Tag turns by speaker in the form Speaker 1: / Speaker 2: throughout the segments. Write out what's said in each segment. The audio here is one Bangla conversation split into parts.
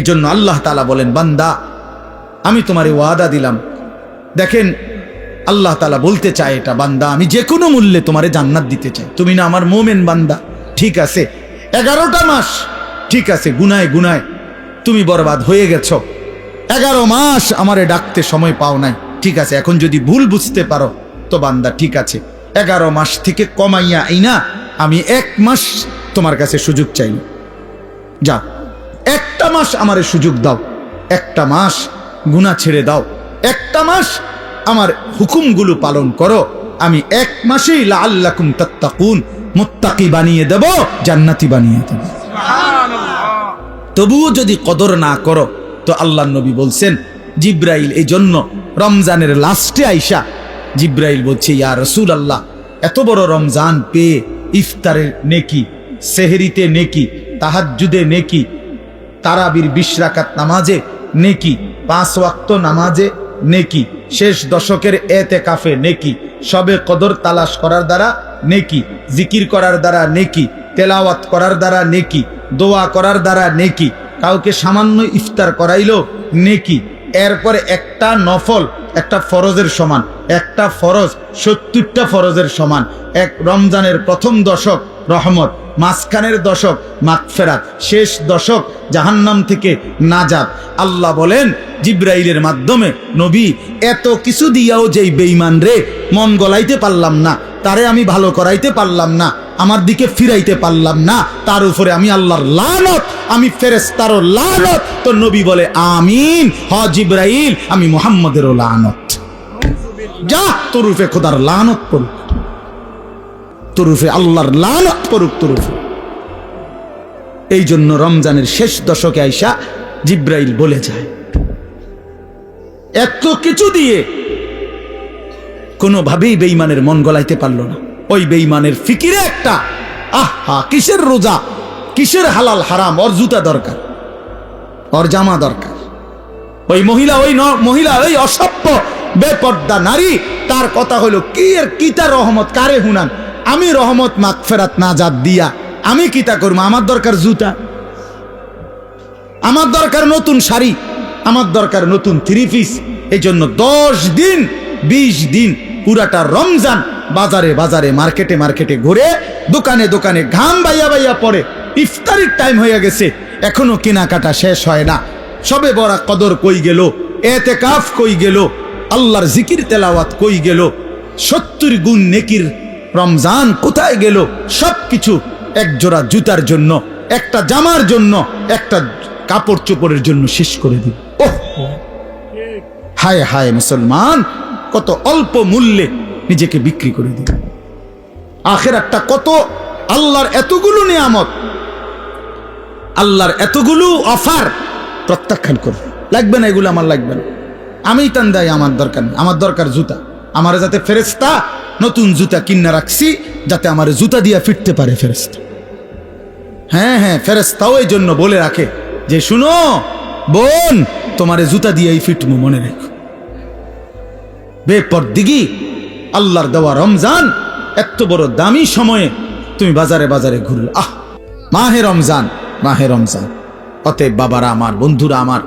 Speaker 1: এজন্য আল্লাহ তালা বলেন, বান্দা, আমি তোমারে ওয়াদা দিলাম। দেখেন, আল্লাহ তালা বলতে চায় এটা, বান্দা, আমি যে কোনো মূল্যে তোমারে জান্নাত দিতে চাই। তুমি না আমার মোমেন বান্দা। ঠিক আছে, এগারোটা মাস, ঠিক আছে, গুনায় গুনায় তুমি বরবাদ হয়ে গেছ। এগারো মাস আমারে ডাকতে সময় পাও নাই। ঠিক আছে, এখন যদি ভুল বুঝতে পারো, তো বান্দা, ঠিক আছে। এগারো মাস থেকে কমাইয়া এই না আমি এক মাস তোমার কাছে সুযোগ চাই যা। মাস আমারে সুযোগ দাও। একটা মাস গুণা ছেড়ে দাও। একটা মাস আমার হুকুমগুলো পালন করো। আমি এক মাসেই লাল্লাকুম তাত্তাকুন, মুত্তাকি বানিয়ে দেব, জান্নাতি বানিয়ে দেব। তবুও যদি কদর না করো, তো আল্লাহ নবী বলছেন, জিব্রাইল, এই জন্য রমজানের লাস্টে আইসা। জিব্রাইল বলছে, ইয়া রসুল আল্লাহ এত বড় রমজান পেয়ে ইফতারের নেকি, সেহরিতে নেকি, তাহাজ্জুদে নেকি তারাবির বিশ রাকাত নামাজে নেকি, পাঁচ ওয়াক্ত নামাজে নেকি, শেষ দশকের এতে কাফে নেকি, সবে কদর তালাশ করার দ্বারা নেকি, জিকির করার দ্বারা নেকি, তেলাওয়াত করার দ্বারা নেকি, দোয়া করার দ্বারা নেকি, কাউকে সামান্য ইফতার করাইল নেকি। এরপরে একটা নফল, একটা ফরজের সমান, একটা ফরজ সত্তরটা ফরজের সমান, এক রমজানের প্রথম দশক রহমত, মাঝখানের দশক মাগফেরাত, শেষ দশক জাহান্নাম থেকে নাজাত। আল্লাহ বলেন, জিব্রাইলের মাধ্যমে, নবী, এত কিছু দিয়াও যেই বেইমান রে, মন গলাইতে পারলাম না, তারে আমি ভালো করাইতে পারলাম না, আমার দিকে ফিরাইতে পারলাম না, তার উপরে আমি আল্লাহর লানত, আমি ফেরেস্তারও লানত। তো নবী বলে, আমিন, হ জিব্রাইল, আমি মোহাম্মদেরও লানত। যা তরুফে খোদার লানত পড়ুক। তরুফে আল্লাহর লানত পড়ুক তরুফে এই জন্য রমজানের শেষ দশকে আইসা জিব্রাইল বলে যায়, এত কিছু দিয়ে কোনোভাবেই বেইমানের মন গলাইতে পারল না। ওই বেইমানের ফিকিরে একটা, আহা, কিসের রোজা? কিসের হালাল হারাম? ওর জুতা দরকার, ওর জামা দরকার। ওই মহিলা ওই মহিলা, ওই অসভ্য, বেপর্দা নারী, তার কথা হলো কি এর কিতা রহমত? কারে হুনান? আমি রহমত মাগফেরাত না জাত দিয়া আমি কিতা করব? আমার দরকার জুতা। আমার দরকার নতুন শাড়ি। আমার দরকার নতুন থ্রি পিস এই জন্য দশ দিন, বিশ দিন পুরাটা রমজান বাজারে বাজারে, মার্কেটে মার্কেটে ঘুরে দোকানে দোকানে ঘাম বাইয়া বাইয়া পড়ে। ইফতারির টাইম হয়ে গেছে। এখনও কেনাকাটা শেষ হয় না। সবে বড়া কদর কই গেল? এতে কাফ কই গেল? আল্লাহর জিকির তেলাওয়াত কই গেল? সত্তর গুণ নেকির রমজান কোথায় গেল? সব কিছু এক জোড়া জুতার জন্য, একটা জামার জন্য, একটা কাপড় চোপড়ের জন্য শেষ করে দিল। হায় হায় মুসলমান, কত অল্প মূল্যে নিজেকে বিক্রি করে দিল। আখের একটা কত? আল্লাহর এতগুলো নিয়ামত, আল্লাহর এতগুলো অফার প্রত্যাখ্যান করবে। লাগবে না এগুলো আমার লাগবে না। আমি টান দেয় আমার দরকার আমার দরকার জুতা। আমার যাতে ফেরেস্তা নতুন জুতা কিনে রাখছি যাতে আমার জুতা দিয়া ফিরতে পারে ফেরেস্তা হ্যাঁ হ্যাঁ ফেরেস্তাও এই জন্য বলে রাখে যে, শুনো, বোন, তোমারে জুতা দিয়েই ফিটমু মনে রেখো। বেপর দিঘি আল্লাহর দেওয়া রমজান এত বড় দামি সময়ে তুমি বাজারে বাজারে ঘুরল। আহ, মাহে রমজান মাহে রমজান। অতএব বাবারা আমার, বন্ধুরা আমার,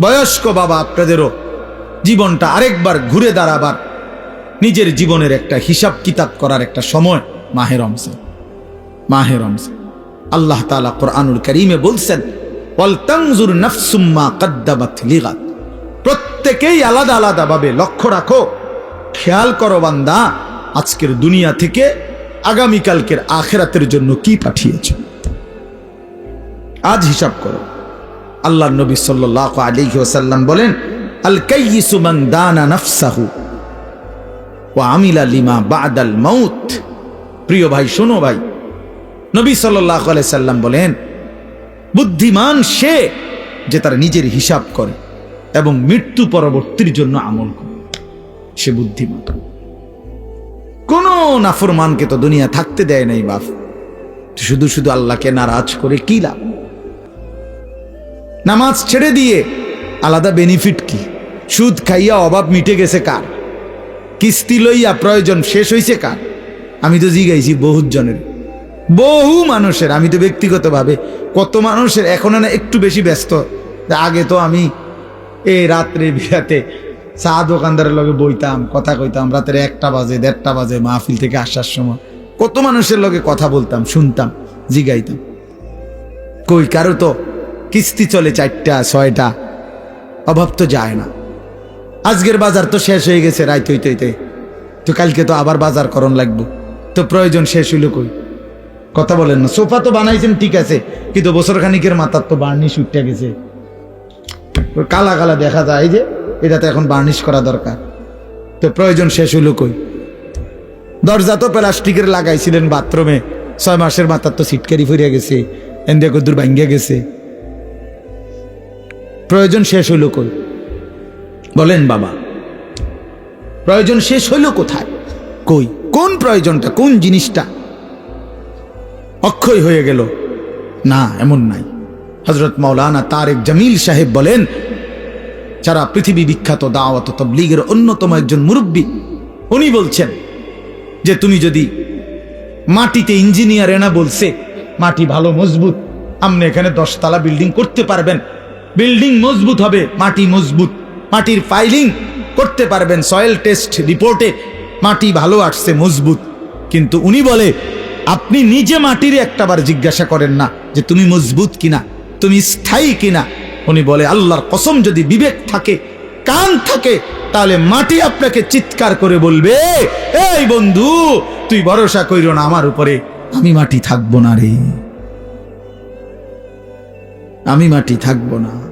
Speaker 1: বয়স্ক বাবা আপনাদেরও জীবনটা আরেকবার ঘুরে দাঁড়াবার নিজের জীবনের একটা হিসাব কিতাব করার একটা সময়, মাহে রমজান। মাহে রমজান। আল্লাহ তাআলা কোরআনুল করিমে বলছেন প্রত্যেকেই আলাদা আলাদা ভাবে লক্ষ্য রাখো। খেয়াল করো বান্দা, আজকের দুনিয়া থেকে আগামীকালকের আখেরাতের জন্য কি পাঠিয়েছ? আজ হিসাব করো। আল্লাহ নবী সাল্লাহ আলাইহি ওয়াসাল্লাম বলেন, আল কাইয়িসু মান দানা নাফসাহু। আমিলা লিমা বাদাল মাউত। প্রিয় ভাই, শোনো ভাই, নবী সাল্লাম বলেন, বুদ্ধিমান সে যে তার নিজের হিসাব করে এবং মৃত্যু পরবর্তীর জন্য আমল করে। সে বুদ্ধিমান। কোন নাফরমানকে তো দুনিয়া থাকতে দেয় নাই বাপ। শুধু শুধু আল্লাহকে নারাজ করে কি লাভ? নামাজ ছেড়ে দিয়ে আলাদা বেনিফিট কি? সুদ খাইয়া অভাব মিটে গেছে কার? কিস্তি লইয়া প্রয়োজন শেষ হইছে কার? আমি তো জিগাইছি বহুত জনের। বহু মানুষের, আমি তো ব্যক্তিগতভাবে। কত মানুষের এখন না একটু বেশি ব্যস্ত। আগে তো আমি এই রাত্রে বিরাতে চা দোকানদারের লগে বইতাম, কথা কইতাম, রাতের একটা বাজে, দেড়টা বাজে মাহফিল থেকে আসার সময়। কত মানুষের লগে কথা বলতাম, শুনতাম, জিগাইতাম। কই কারও তো কিস্তি চলে চারটা, ছয়টা, অভাব তো যায় না। আজকের বাজার তো শেষ হয়ে গেছে, রাইত হইতে হইতে তো। কালকে তো আবার বাজার করণ লাগবো। তো প্রয়োজন শেষ হইল কই? কথা বলেন না। সোফা তো বানাইছেন, ঠিক আছে। কিন্তু বছর খানিকের মাথার তো বার্নিশ উঠতে গেছে। কালা কালা দেখা যায় যে, এটা তো এখন বার্নিশ করা দরকার। তো প্রয়োজন শেষ হইল কই? দরজা তো প্লাস্টিকের লাগাইছিলেন বাথরুমে। ছয় মাসের মাথার তো সিটকারি ফিরিয়া গেছে। এন্দে কদ্দুর ভাঙ্গিয়া গেছে। প্রয়োজন শেষ হইল কই? বলেন বাবা, প্রয়োজন শেষ হইল কোথায়? কই? কোন প্রয়োজনটা? কোন জিনিসটা? অক্ষয় হয়ে গেল। না, এমন নাই। হজরত মাওলানা তারেক জামিল সাহেব বলেন, যারা পৃথিবী বিখ্যাত দাওয়াত তবলিগের অন্যতম একজন মুরব্বী, উনি বলছেন যে তুমি যদি মাটিতে ইঞ্জিনিয়ার এনা বলছে, মাটি ভালো মজবুত আপনি এখানে দশতলা বিল্ডিং করতে পারবেন। বিল্ডিং মজবুত হবে, মাটি মজবুত। মাটির ফাইলিং করতে পারবেন। সয়েল টেস্ট রিপোর্টে মাটি ভালো আসছে, মজবুত। কিন্তু উনি বলে, আপনি নিজে মাটির একটাবার জিজ্ঞাসা করেন না যে তুমি মজবুত কিনা, তুমি স্থায়ী কিনা। উনি বলে, আল্লাহর কসম যদি বিবেক থাকে, কান থাকে, তাহলে মাটি আপনাকে চিৎকার করে বলবে, এই বন্ধু, তুই ভরসা কইর না আমার উপরে, আমি মাটি থাকব না রে। আমি মাটি থাকব না।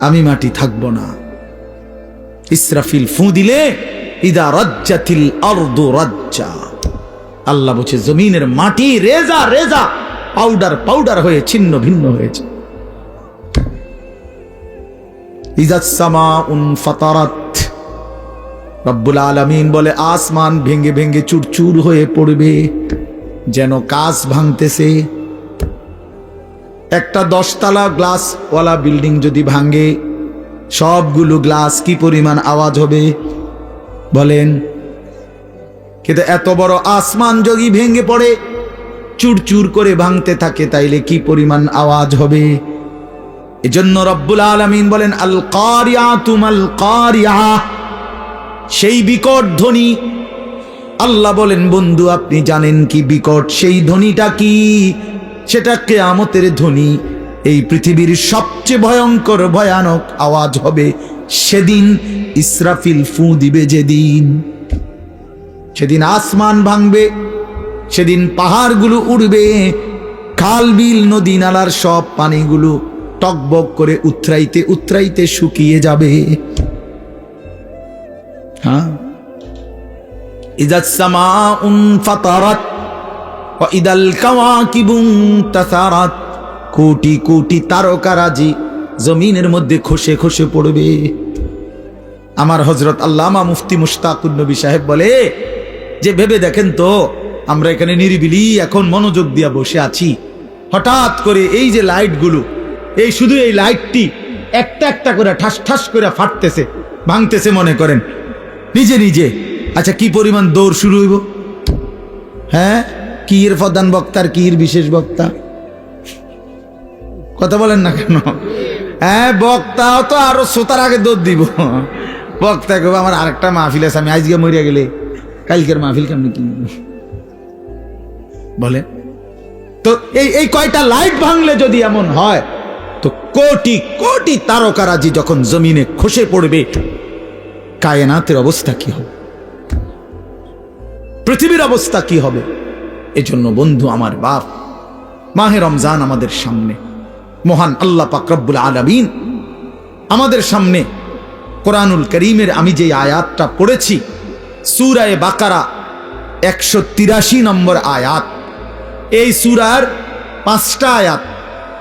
Speaker 1: আমি মাটি থাকব না। ইসরাফিল ফু দিলে, ইদা রাজ্জাতিল আরদু রাজ্জা। আল্লাহ বলছে, জমিনের মাটি রেজা রেজা। পাউডার পাউডার হয়ে ছিন্ন, ভিন্ন হয়েছে। উন রব্বুল আলমিন বলে, আসমান ভেঙ্গে ভেঙ্গে চুরচুর হয়ে পড়বে। যেন কাজ ভাঙতেছে একটা দশতলা গ্লাসওয়ালা বিল্ডিং যদি ভাঙে, সবগুলো গ্লাস কি পরিমাণ আওয়াজ হবে? বলেন, কিন্তু এত বড় আসমান যদি ভেঙে পড়ে, চুরচুর করে ভাঙতে থাকে, তাইলে কি পরিমাণ আওয়াজ হবে? এজন্য রব্বুল আলমিন বলেন আল কারিয়া তুমাল কারিয়া, সেই বিকট ধ্বনি। আল্লাহ বলেন, বন্ধু, আপনি জানেন কি বিকট? সেই ধ্বনিটা কি? সেটা কেয়ামতের ধ্বনি। এই পৃথিবীর সবচেয়ে ভয়ঙ্কর, ভয়ানক আওয়াজ হবে সেদিন ইসরাফিল ফু দিবে যেদিন। সেদিন আসমান ভাঙবে, সেদিন পাহাড়গুলো উড়বে, খাল, বিল, নদী, নালার সব পানিগুলো টকবক করে উতরাইতে উতরাইতে শুকিয়ে যাবে। হ্যাঁ? ইজাত সামাউন ফাতারাত ইদাল কাওয়াকিবুন তাসারাত। কোটি কোটি তারকারাজি জমিনের মধ্যে খসে খসে পড়বে। আমার হজরত আল্লামা মুফতি মুশতাকুর নবী সাহেব বলে, যে ভেবে দেখেন তো, আমরা এখানে নিরিবিলি এখন মনোযোগ দিয়া বসে আছি। হঠাৎ করে এই যে লাইটগুলো, এই শুধু এই লাইটটি একটা একটা করে ঠাস ঠাস করে ফাটতেছে, ভাঙতেছে মনে করেন। নিজে নিজে। আচ্ছা কি পরিমাণ দৌড় শুরু হইব? হ্যাঁ? কি এর প্রধান বক্তার কি এর বিশেষ বক্তা? কথা বলেন না কেন? হ্যাঁ বক্তাও তো আরও শ্রোতার আগে দৌড় দিব। বক্তা কেউ আমার আরেকটা মাহফিল আছে, আমি আজকে মরিয়া গেলে কালকের মাহফিল কেমন কি বলে তো এই এই কয়টা লাইট ভাঙলে যদি এমন হয়, তো কোটি কোটি তারকারাজি যখন জমিনে খসে পড়বে কায়নাতের অবস্থা কি হবে? পৃথিবীর অবস্থা কি হবে? এজন্য বন্ধু আমার বাপ, মাহে রমজান আমাদের সামনে। মহান আল্লাহ পাকরব্বুল আলমিন আমাদের সামনে কোরআনুল করিমের আমি যে আয়াতটা পড়েছি, সুরায় বাকারা একশো তিরাশি নম্বর আয়াত। এই সুরার পাঁচটা আয়াত,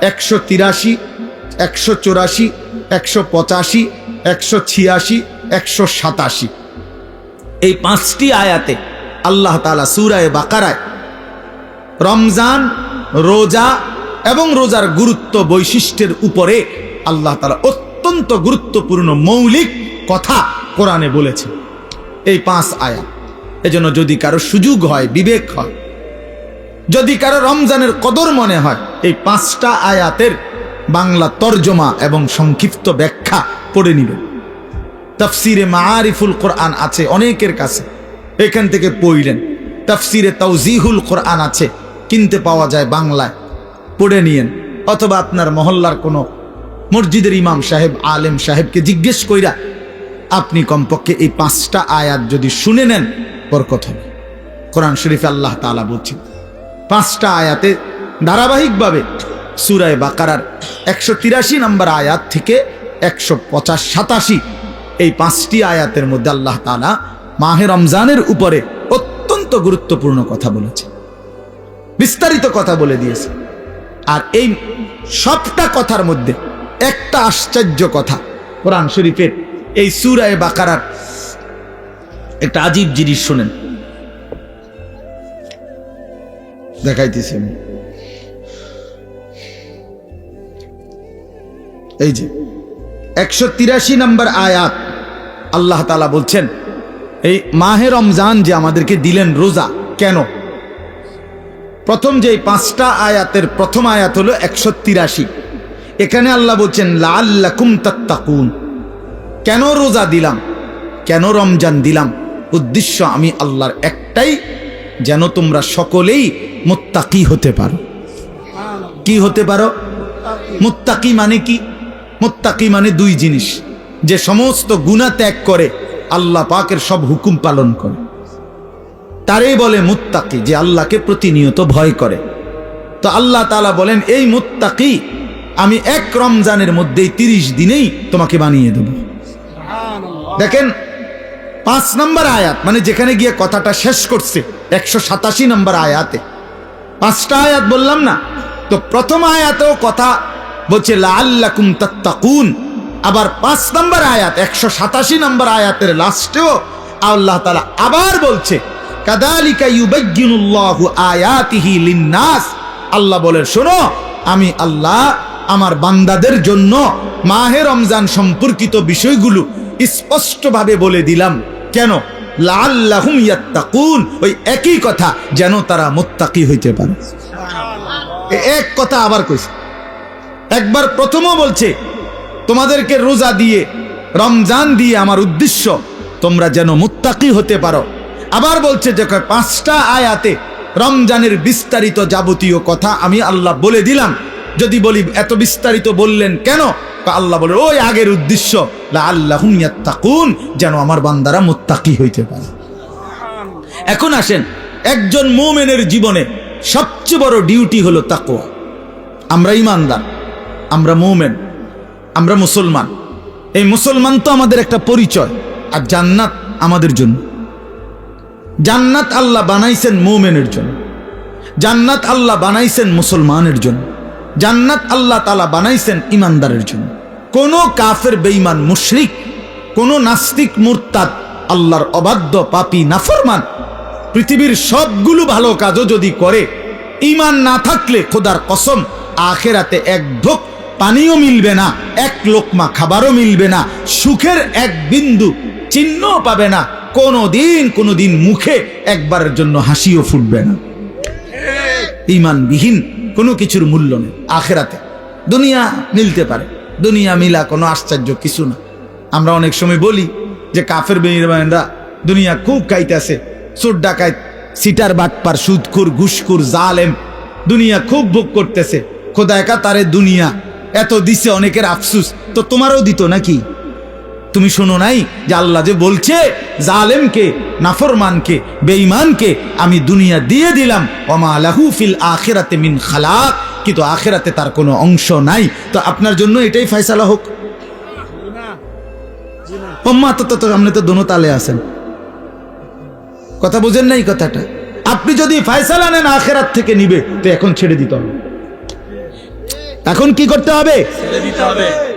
Speaker 1: একশো তিরাশি, একশো চৌরাশি, একশো পঁচাশি, একশো ছিয়াশি, একশো সাতাশি। এই পাঁচটি আয়াতে আল্লাহ তালা সুরায় বাকারায় রমজান, রোজা এবং রোজার গুরুত্ব বৈশিষ্ট্যের উপরে আল্লাহ তালা অত্যন্ত গুরুত্বপূর্ণ মৌলিক কথা কোরআনে বলেছে। এই পাঁচ আয়াত। এজন্য যদি কারও সুযোগ হয়, বিবেক হয়, যদি কারও রমজানের কদর মনে হয়, এই পাঁচটা আয়াতের বাংলা তর্জমা এবং সংক্ষিপ্ত ব্যাখ্যা পড়ে নিবেন তাফসিরে মাআরিফুল কোরআন আছে অনেকের কাছে। এখান থেকে পড়লেন। তফসিরে তাওজিহুল কোরআন আছে কিনতে পাওয়া যায় বাংলায়। পড়ে নিয়েন। অথবা আপনার মহল্লার কোনো মসজিদের ইমাম সাহেব, আলেম সাহেবকে জিজ্ঞেস কইরা আপনি কমপক্ষে এই পাঁচটা আয়াত যদি শুনে নেন, বরকত হবে। কোরআন শরীফে আল্লাহ তাআলা বলছেন, পাঁচটা আয়াতে ধারাবাহিকভাবে সুরায় বাকারার একশো তিরাশি নম্বর আয়াত থেকে একশো পঁচাশ সাতাশি এই পাঁচটি আয়াতের মধ্যে আল্লাহ তাআলা মাহে রমজানের উপরে অত্যন্ত গুরুত্বপূর্ণ কথা বলেছে বিস্তারিত কথা বলে দিয়েছে। আর এই সবটা কথার মধ্যে একটা আশ্চর্য কথা। কোরআন শরীফের এই সুরায় বাকারার একটা আজীব জিনিস শোনেন। দেখাইতেছি আমি। এই যে একশো তিরাশি নম্বর আয়াত আল্লাহ তালা বলছেন, এই মাহে রমজান যে আমাদেরকে দিলেন রোজা, কেন? প্রথম যে পাঁচটা আয়াতের প্রথম আয়াত হলো একশো তিরাশি। এখানে আল্লাহ বলছেন লাল্লাকুম তাত্তাকুন। কেন রোজা দিলাম? কেন রমজান দিলাম? উদ্দেশ্য আমি আল্লাহর একটাই, যেন তোমরা সকলেই মুত্তাকি হতে পারো। কি হতে পারো? মুত্তাকি মানে কি? মুত্তাকি মানে দুই জিনিস। যে সমস্ত গুণা ত্যাগ করে আল্লাহ পাকের সব হুকুম পালন করে। তারই বলে মুত্তাকি যে আল্লাহকে প্রতিনিয়ত ভয় করে। তো আল্লাহ তালা বলেন এই মুত্তাকি আমি এক রমজানের মধ্যেই তিরিশ দিনেই তোমাকে বানিয়ে দেব। দেখেন পাঁচ নম্বর আয়াত মানে যেখানে গিয়ে কথাটা শেষ করছে একশো সাতাশি নম্বর আয়াতে। পাঁচটা আয়াত বললাম না তো প্রথম আয়াতেও কথা বলছে লাল্লাকুম তাত্তাকুন। আবার পাঁচ নম্বর আয়াত একশো সাতাশি নম্বর আয়াতের লাস্টেও আল্লাহ তালা আবার বলছে কাদালিকা ইউবাজ্জিনুল্লাহু আয়াতিহি লিন্নাস। আল্লাহ বলে শোনো, আমি আল্লাহ আমার বান্দাদের জন্য মাহে রমজান সম্পর্কিত বিষয়গুলো স্পষ্টভাবে বলে দিলাম। কেন? লাল্লাহুম ইয়াত্তাকুন। ওই একই কথা, যেন তারা মুত্তাকি হইতে পারে। এক কথা আবার কইছে। একবার প্রথমও বলছে, তোমাদেরকে রোজা দিয়ে, রমজান দিয়ে আমার উদ্দেশ্য, তোমরা যেন মুত্তাকি হতে পারো। আবার বলছে যে পাঁচটা আয়াতে রমজানের বিস্তারিত যাবতীয় কথা আমি আল্লাহ বলে দিলাম। যদি বলি, এত বিস্তারিত বললেন কেন? আল্লাহ বলে, ওই আগের উদ্দেশ্য আল্লাহ তাকুন যেন আমার বান্দারা মোত্তাকি হইতে পারে। এখন আসেন, একজন মোমেনের জীবনে সবচেয়ে বড় ডিউটি হলো তাকোয়া আমরা ইমানদার, আমরা মোমেন, আমরা মুসলমান। এই মুসলমান তো আমাদের একটা পরিচয়, আর জান্নাত আমাদের জন্য। জান্নাত আল্লাহ বানাইছেন মোমেনের জন্য। জান্নাত আল্লাহ বানাইছেন মুসলমানের জন্য। জান্নাত আল্লাহ তালা বানাইছেন ইমানদারের জন্য। কোন কাফের, বেঈমান, মুশরিক, কোন নাস্তিক, মুরতাদ, আল্লাহর অবাধ্য পাপী, নাফরমান, পৃথিবীর সবগুলো ভালো কাজও যদি করে ইমান না থাকলে খোদার কসম আখেরাতে এক ঢোক পানিও মিলবে না, এক লোকমা খাবারও মিলবে না, সুখের এক বিন্দু চিহ্নও পাবে না কোনো দিন কোনো দিন মুখে একবারের জন্য হাসিও ফুটবে না। ইমানবিহীন কোনো কিছুর মূল্য নেই। আখেরাতে দুনিয়া মিলতে পারে। দুনিয়া মিলা কোনো আশ্চর্য কিছু না। আমরা অনেক সময় বলি যে কাফের বেইমানরা দুনিয়া খুব খাইতেছে চোর ডাকায় সিটার বাটপার সুদকুর ঘুষকুর জালেম, দুনিয়া খুব ভোগ করতেছে। খোদা একা তারে দুনিয়া এত দিছে অনেকের আফসুস। তো তোমারও দিত নাকি? তুমি শোনো নাই যে আল্লাহ যে বলছে, জালেমকে, নাফরমানকে, বেঈমানকে আমি দুনিয়া দিয়ে দিলাম। ওমা লাহু ফিল আখিরাতে মিন খালাক। কিন্তু আখিরাতে তার কোনো অংশ নাই। তো আপনার জন্য এটাই ফয়সালা হোক। তো আপনি দোনো তালে আছেন। কথা বুঝেন নাই কথাটা? আপনি যদি ফয়সালা নেন আখেরাত থেকে নিবে, তো এখন ছেড়ে দিতে হবে। এখন কি করতে হবে?
Speaker 2: ছেড়ে দিতে হবে।